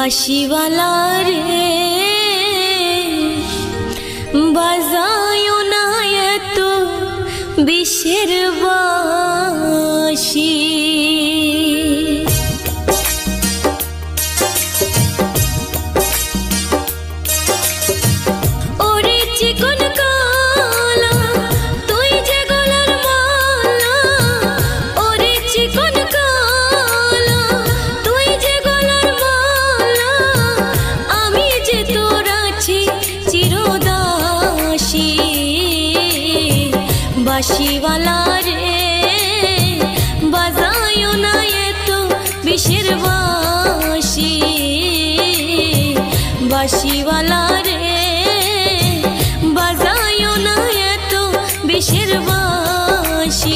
বাসিওয়ালা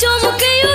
চমকে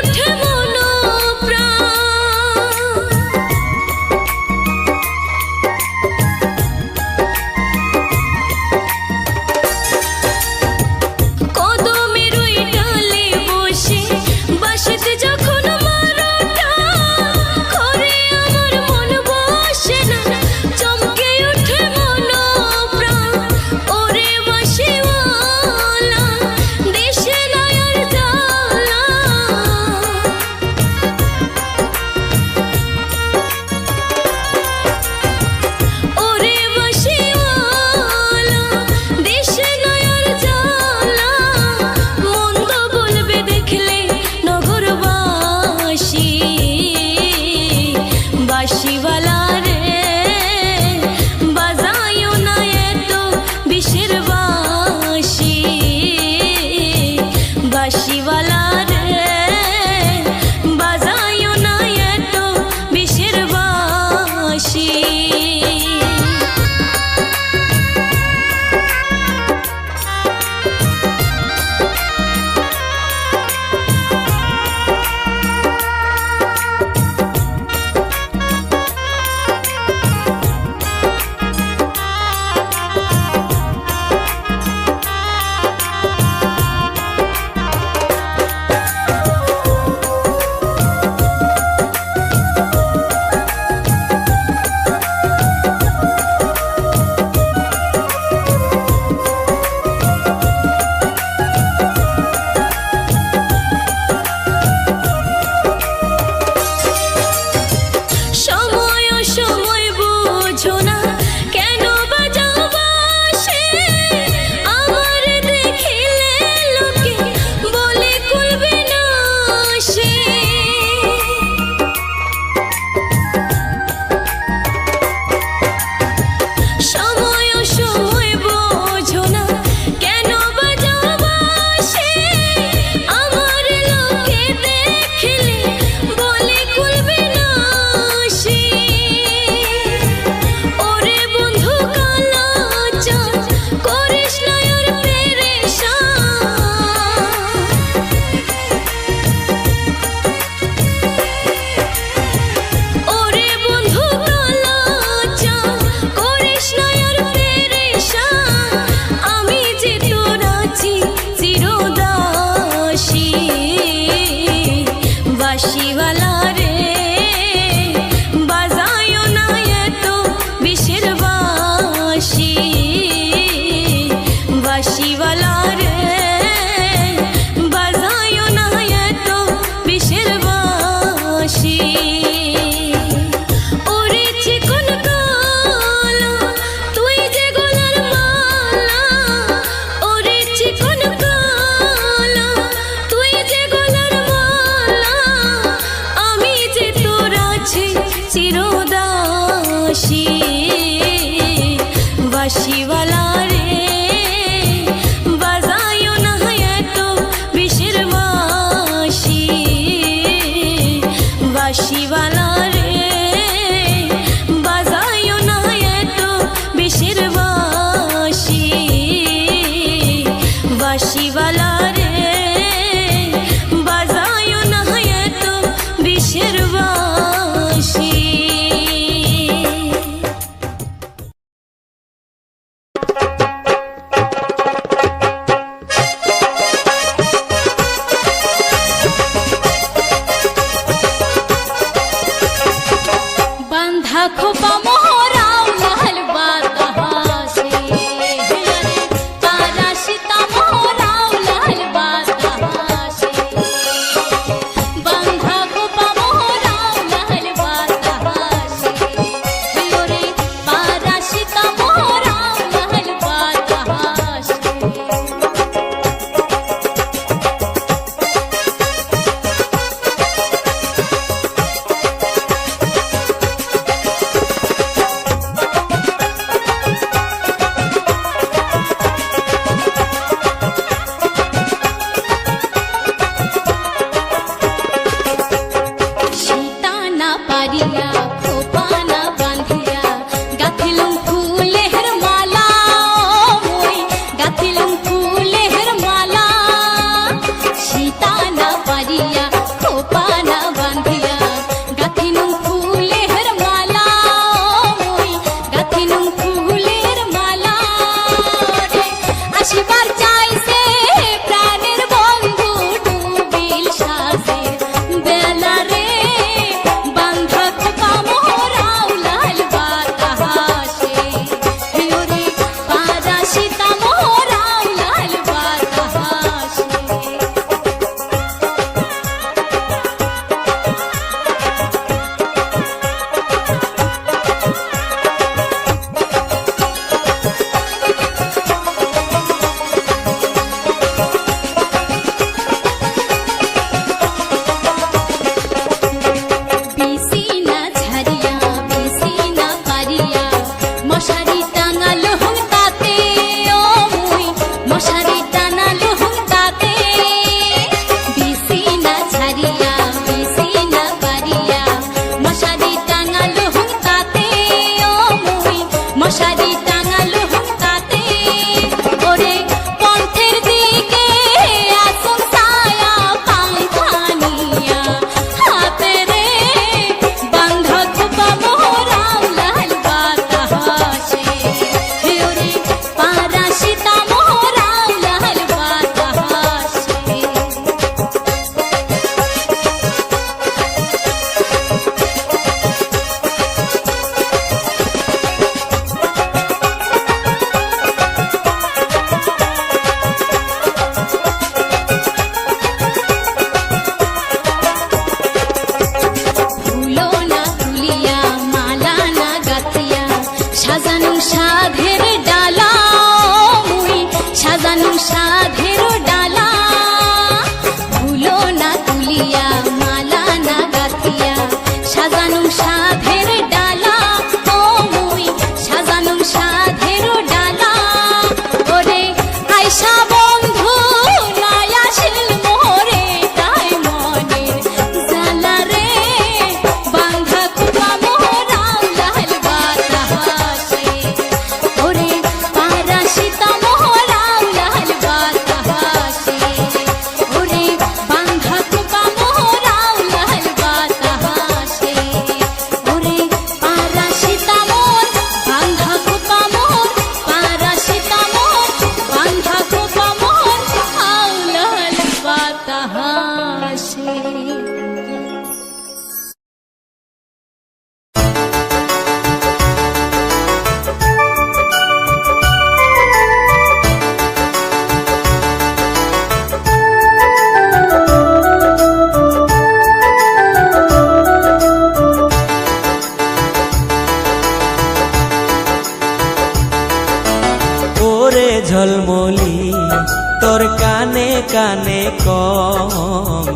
Mas Shiva.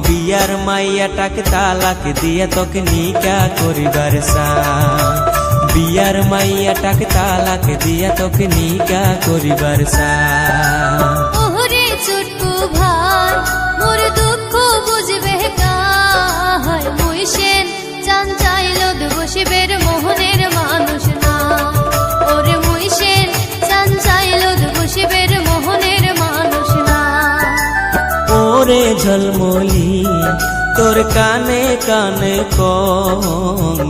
বিয়ার মাইয়াটাকে তালাক দিয়া তোকে নিকা করিবার বিয়ার মাইয়াটাকে তালাক দিয়া তোকে নিকা করিবার সান ওরে ঝলমলি, তোর কানে কানে কম।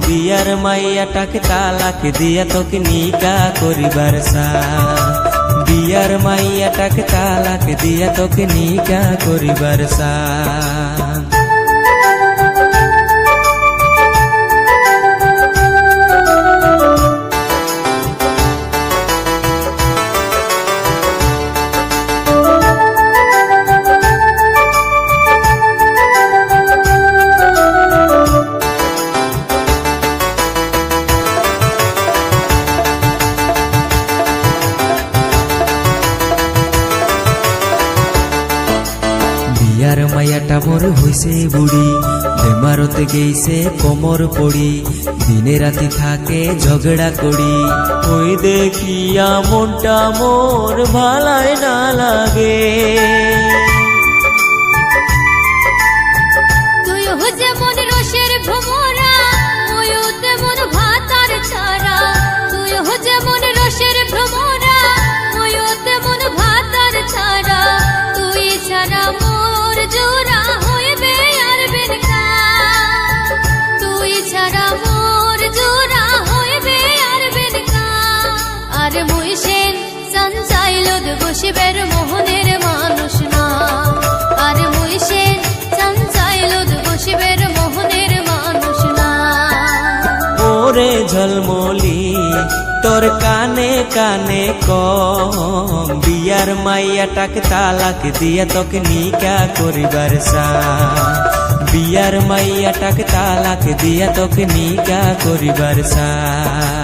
বিয়ার মাইয়াটাকে তালাক দিয়া তোকে নিকা করিবার সা বিয়ার মাইয়াটাকে তালাক দিয়া তোকে নিকা করিবার সান বেমারতে গেইছে কোমর পড়ি, দিনে রাতি থাকে ঝগড়া করি। ওই দেখিয়া মনটা মোর ভালায় না লাগে। বসিবের মোহনের মানুষ না আর মুই সঞ্চাইল বসিবের মোহনের মানুষ না ওরে ঝলমলি, তোর কানে কানে কম। বিয়ার মাইয়াটাকে তালাক দিয়া তোকে নিকা করিবার সান বিয়ার মাইয়াটাকে তালাক দিয়া তোকে নিকা করিবার সান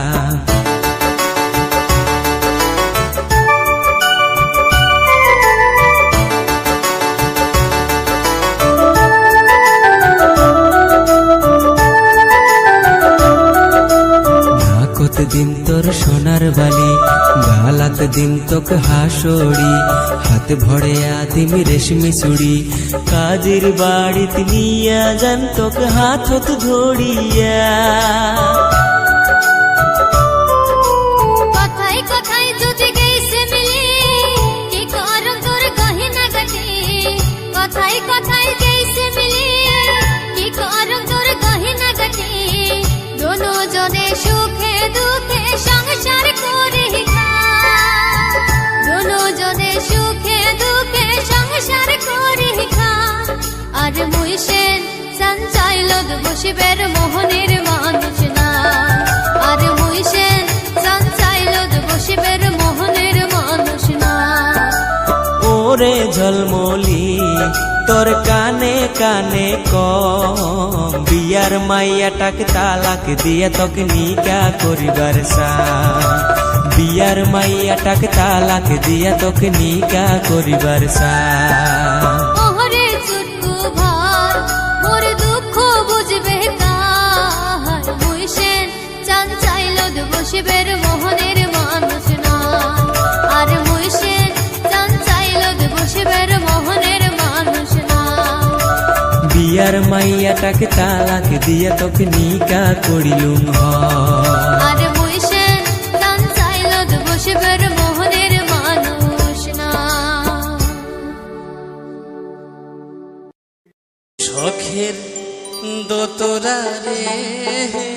বালি, গালাত দিন তোক হাসড়ি, হাত ভরে আদিম রেশমি চুড়ি, কাজের বাড়িতে নিয়া যান তোক হাতত ধরিয়া। সংসার করি দোনো জনে সুখে সংসার করি আর মুই সেন সঞ্চাইল বসিবের মোহনের মানুষ না। আর মুই সেন সঞ্চাইল বসিবের মোহনের মানুষ না। ওরে ঝলমলি তোর কানে কানে কম। বিয়ার মাইয়াটাকে তালাক দিয়া তোকে নিকা করিবার সান বিয়ার মাইয়াটাকে তালাক দিয়া তোকে নিকা করিবার সা ওহরে চুটকু বিয়ার মাইয়াটাকে তালাক দিয়া তোকে নিকা করিলুম হ। আর মুইসেন চান চাইল বসিবের মোহনের মানুষ না। শখের দোতরা রে।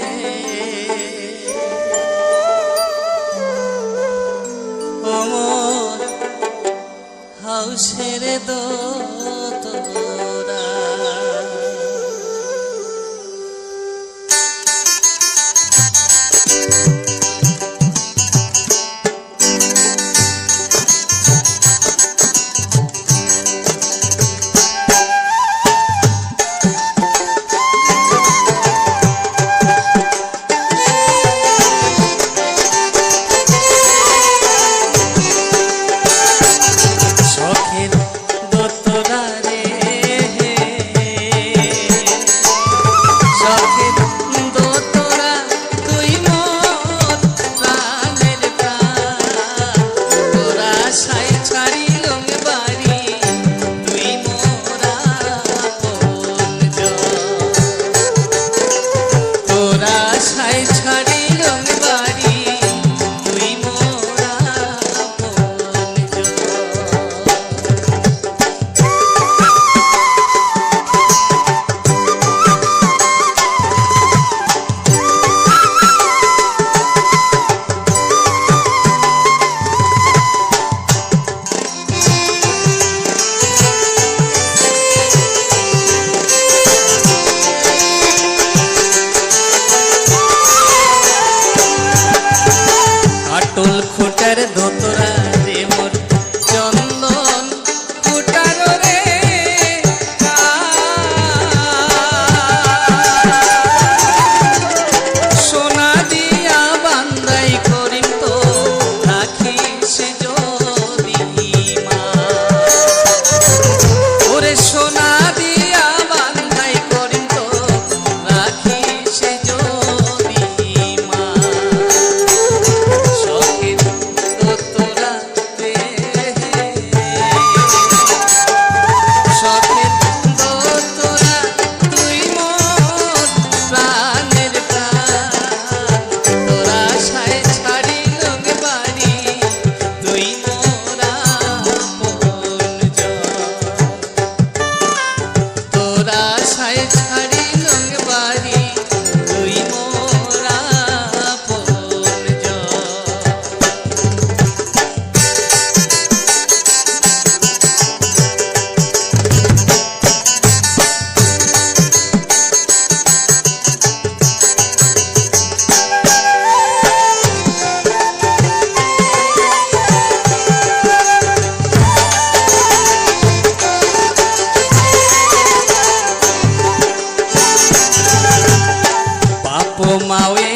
Pomauê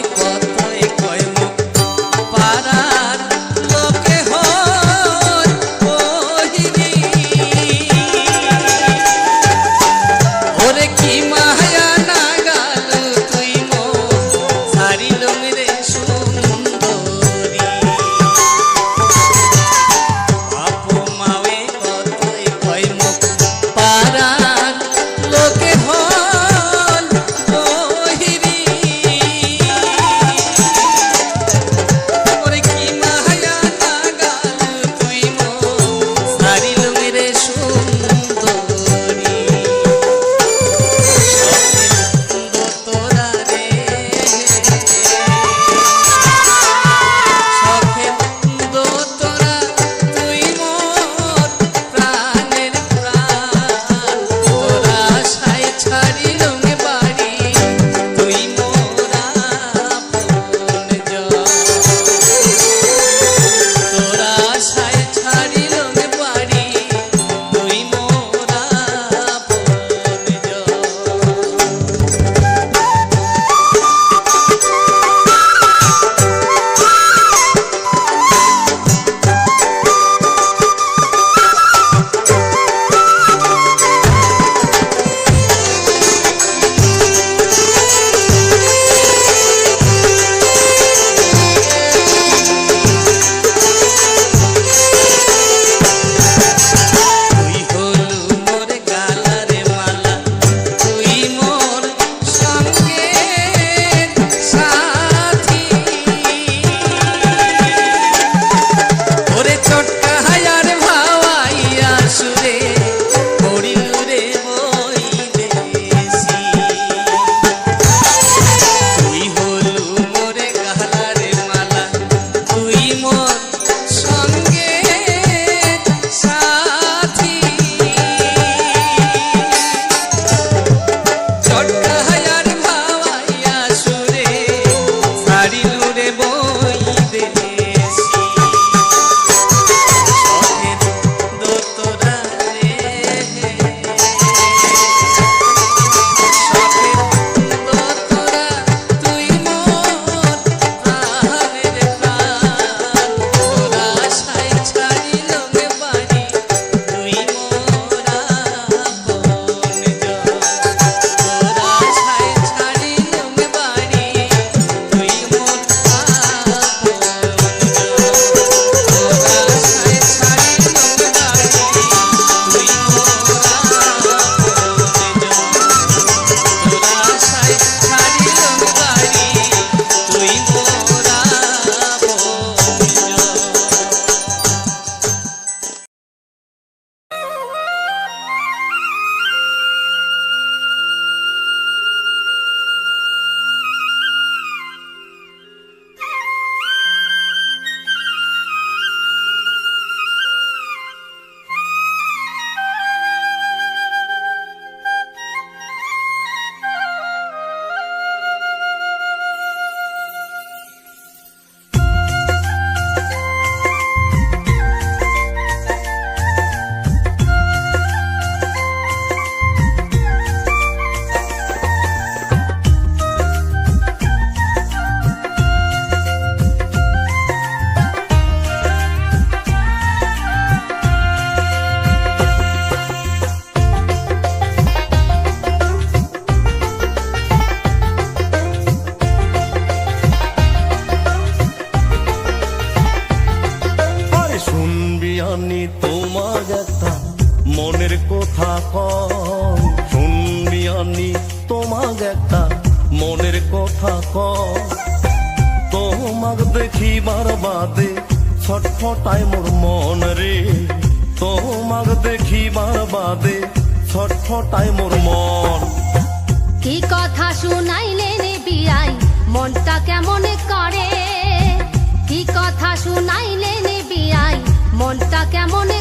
কেমন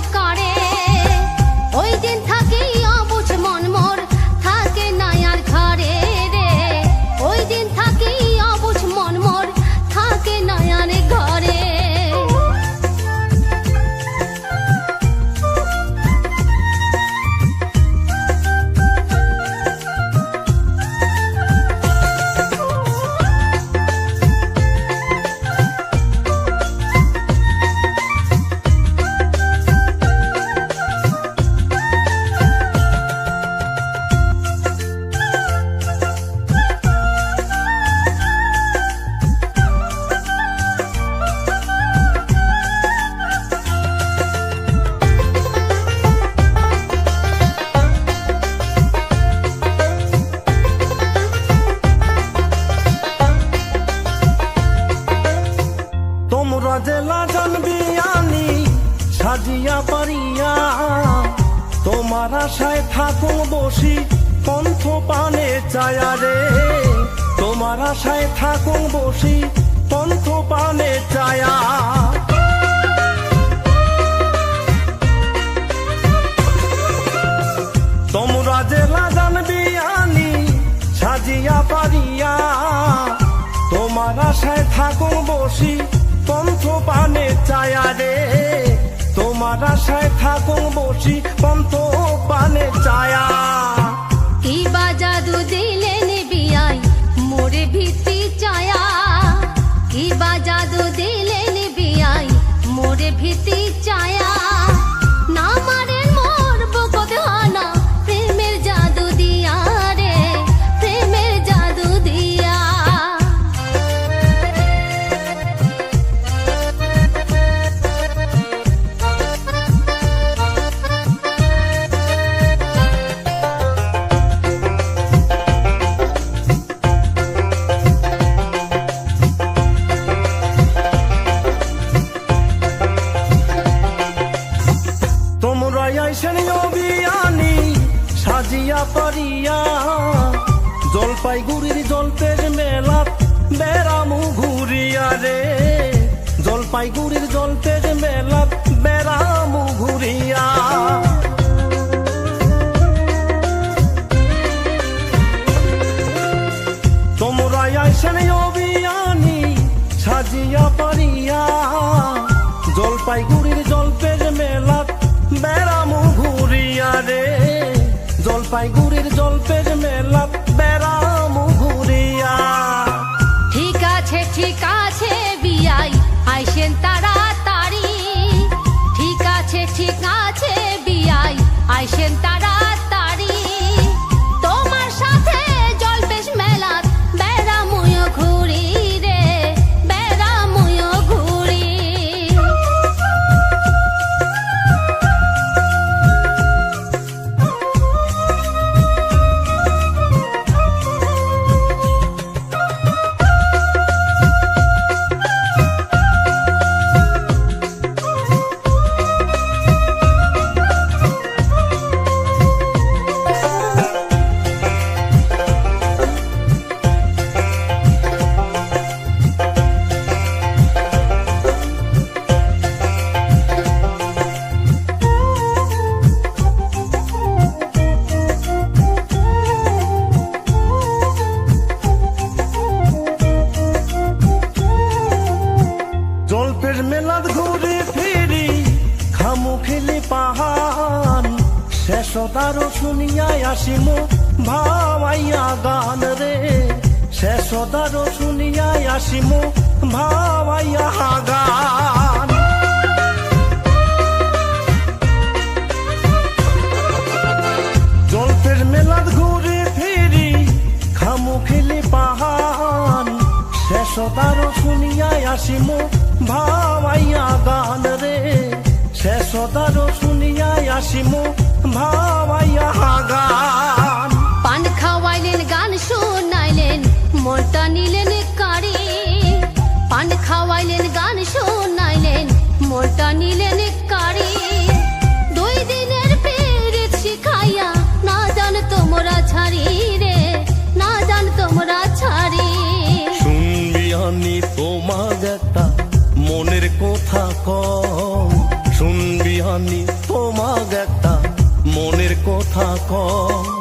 সাজিয়া পারিয়া, তোমার আশায় থাকুন বসি, কণ্ঠ পানে চায়া রে। তোমার আশায় থাকুন বসি, কণ্ঠ পানে চায়া তোমরা জেলা জানবি আনি সাজিয়া পারিয়া, তোমার আশায় থাকুন বসি পন্থ পানে চায়া রে। তোমার আশায় থাকুন বসি পন্ত পানে চায়া কি বা জাদু দিলেন বিয়াই, মোরে ভিত্তি চায়া কি বা জাদু দিলেন বিয়াই, মোরে ভিত্তি চায়া জলপাইগুড়ির জলপের মেলা। বেড়ামু ঘুরিয়া রে। জলপাইগুড়ির জলপের মেলা। বেড়ামু ঘুরিয়া। ঠিক আছে ঠিক আছে বিয়াই আইসেন তাড়াতাড়ি। ঠিক আছে ঠিক আছে বিয়াই আইসেন কম। শুনবি আনি তোমাগ একটা মনের কথা কম।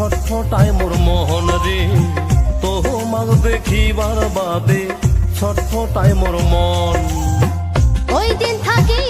ছটফটায় মোর মোহন রে। তোমাক দেখি বারবাদে ছটফটায় মোর মন। ওই দিন থাকি